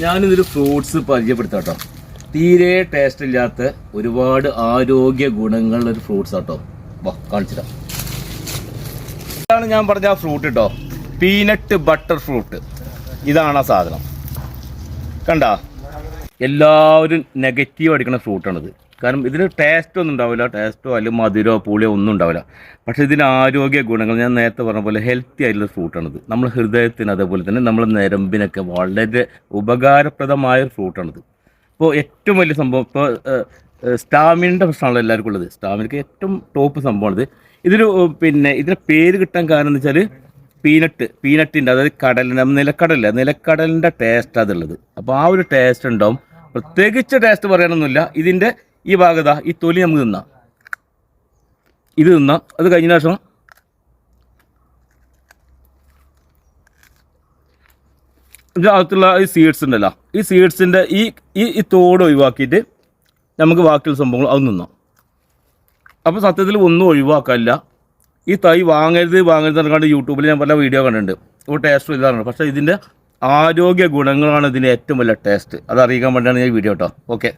ഞാനിതൊരു ഫ്രൂട്ട്സ് പരിചയപ്പെടുത്താം തീരെ ടേസ്റ്റ് ഇല്ലാത്ത ഒരുപാട് ആരോഗ്യ ഗുണങ്ങളുള്ള ഒരു ഫ്രൂട്ട്സ് ആട്ടോ. വാ കാണിച്ചിടാം. ഇതാണ് ഞാൻ പറഞ്ഞ ആ ഫ്രൂട്ട് കേട്ടോ പീനട്ട് ബട്ടർ ഫ്രൂട്ട് ഇതാണ് ആ സാധനം. കണ്ട? എല്ലാവരും നെഗറ്റീവ് അടിക്കുന്ന ഫ്രൂട്ടാണിത് കാരണം ഇതിന് ടേസ്റ്റ് ഒന്നും ഉണ്ടാവില്ല. ടേസ്റ്റോ അല്ലെങ്കിൽ മധുരോ പുളിയോ ഒന്നും ഉണ്ടാവില്ല. പക്ഷേ ഇതിന് ആരോഗ്യ ഗുണങ്ങൾ ഞാൻ നേരത്തെ പറഞ്ഞ പോലെ ഹെൽത്തി ആയിട്ടുള്ള ഫ്രൂട്ടാണിത് നമ്മൾ ഹൃദയത്തിന് അതേപോലെ തന്നെ നമ്മുടെ നരമ്പിനൊക്കെ വളരെ ഉപകാരപ്രദമായ ഒരു ഫ്രൂട്ടാണിത് ഇപ്പോൾ ഏറ്റവും വലിയ സംഭവം ഇപ്പോൾ സ്റ്റാമിനയുടെ പ്രശ്നമാണല്ലോ എല്ലാവർക്കും ഉള്ളത്. സ്റ്റാമിനക്ക് ഏറ്റവും ടോപ്പ് സംഭവമാണിത്. ഇതൊരു പിന്നെ ഇതിന് പേര് കിട്ടാൻ കാരണം എന്ന് വെച്ചാൽ പീനട്ട് പീനട്ടിന്റെ അതായത് കടലിന്റെ നിലക്കടലില്ല? നിലക്കടലിന്റെ ടേസ്റ്റ് അതുള്ളത് അപ്പോൾ ആ ഒരു ടേസ്റ്റ് ഉണ്ടാവും. പ്രത്യേകിച്ച് ടേസ്റ്റ് പറയാനൊന്നുമില്ല. ഇതിന്റെ ഈ ഭാഗത ഈ തൊലി നമുക്ക് തിന്നാം. ഇത് തിന്നാം. അത് കഴിഞ്ഞ ശേഷം ഇതിനകത്തുള്ള ഈ സീഡ്സ് ഉണ്ടല്ലോ. ഈ സീഡ്സിന്റെ ഈ ഈ ഈ തോട് ഒഴിവാക്കിയിട്ട് നമുക്ക് ബാക്കിയുള്ള സംഭവങ്ങൾ അത് നിന്നാം അപ്പോൾ സത്യത്തിൽ ഒന്നും ഒഴിവാക്കാനില്ല ഈ തൈ വാങ്ങരുത് വാങ്ങരുത് എന്നൊക്കെ യൂട്യൂബിൽ ഞാൻ പല വീഡിയോ കണ്ടിട്ടുണ്ട്. അപ്പോൾ ടേസ്റ്റ് ഇതാണ് പക്ഷേ ഇതിന്റെ ആരോഗ്യ ഗുണങ്ങളാണ് ഇതിന്റെ ഏറ്റവും വലിയ ടേസ്റ്റ് അതറിയിക്കാൻ വേണ്ടിയാണ് ഞാൻ വീഡിയോ കേട്ടോ ഓക്കെ